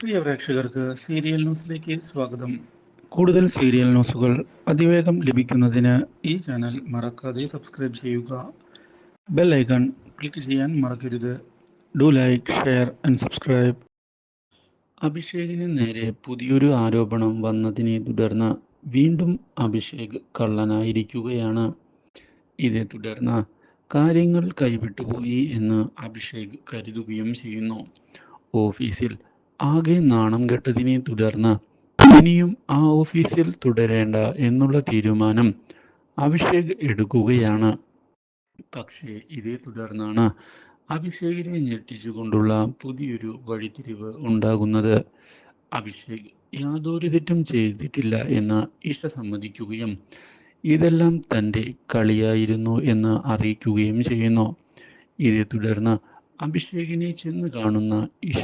പ്രിയ പ്രേക്ഷകർക്ക് സീരിയൽ ന്യൂസിലേക്ക് സ്വാഗതം. കൂടുതൽ സീരിയൽ ന്യൂസുകൾ അതിവേഗം ലഭിക്കുന്നതിന് ഈ ചാനൽ മറക്കാതെ സബ്സ്ക്രൈബ് ചെയ്യുക. ബെൽ ഐക്കൺ ക്ലിക്ക് ചെയ്യാൻ മറക്കരുത്. Do like share and subscribe. അഭിഷേകിന് നേരെ പുതിയൊരു ആരോപണം വന്നതിനെ തുടർന്ന് വീണ്ടും അഭിഷേക് കള്ളനായിരിക്കുകയാണ്. ഇതേ തുടർന്ന് കാര്യങ്ങൾ കൈവിട്ടുപോയി എന്ന് അഭിഷേക് കരുതുകയും ചെയ്യുന്നു. ഓഫീസിൽ ആകെ നാണം കെട്ടതിനെ തുടർന്ന് ഇനിയും ആ ഓഫീസിൽ തുടരേണ്ട എന്നുള്ള തീരുമാനം അഭിഷേക് എടുക്കുകയാണ്. പക്ഷേ ഇതേ തുടർന്നാണ് അഭിഷേകിനെ ഞെട്ടിച്ചുകൊണ്ടുള്ള പുതിയൊരു വഴിത്തിരിവ് ഉണ്ടാകുന്നത്. അഭിഷേക് യാതൊരു തെറ്റും ചെയ്തിട്ടില്ല എന്ന് ഇഷ സമ്മതിക്കുകയും ഇതെല്ലാം തന്റെ കളിയായിരുന്നു എന്ന് അറിയിക്കുകയും ചെയ്യുന്നു. ഇതേ തുടർന്ന് അഭിഷേകിനെ ചെന്ന് കാണുന്ന ഇഷ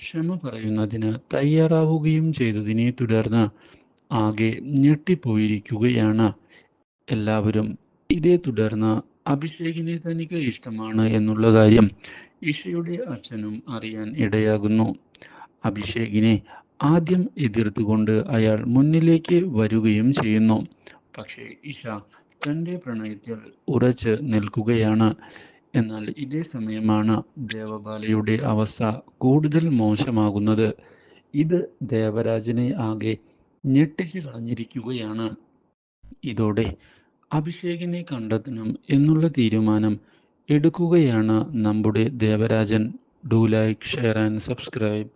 ക്ഷമ പറയുന്നതിന് തയ്യാറാവുകയും ചെയ്തതിനെ തുടർന്ന് ആകെ ഞെട്ടിപ്പോയിരിക്കുകയാണ്. എല്ലാവരും ഇതേ തുടർന്ന് അഭിഷേകിനെ തനിക്ക് ഇഷ്ടമാണ് എന്നുള്ള കാര്യം ഇഷയുടെ അച്ഛനും അറിയാൻ ഇടയാകുന്നു. അഭിഷേകിനെ ആദ്യം എതിർത്തുകൊണ്ട് അയാൾ മുന്നിലേക്ക് വരികയും ചെയ്യുന്നു. പക്ഷേ ഇഷ തന്റെ പ്രണയത്തിൽ ഉറച്ച് നിൽക്കുകയാണ്. എന്നാൽ ഇതേ സമയമാണ് ദേവബാലയുടെ അവസ്ഥ കൂടുതൽ മോശമാകുന്നത്. ഇത് ദേവരാജനെ ആകെ ഞെട്ടിച്ചു കളഞ്ഞിരിക്കുകയാണ്. ഇതോടെ അഭിഷേകിനെ കണ്ടെത്തണം എന്നുള്ള തീരുമാനം എടുക്കുകയാണ് നമ്മുടെ Devarajan. Do like share and subscribe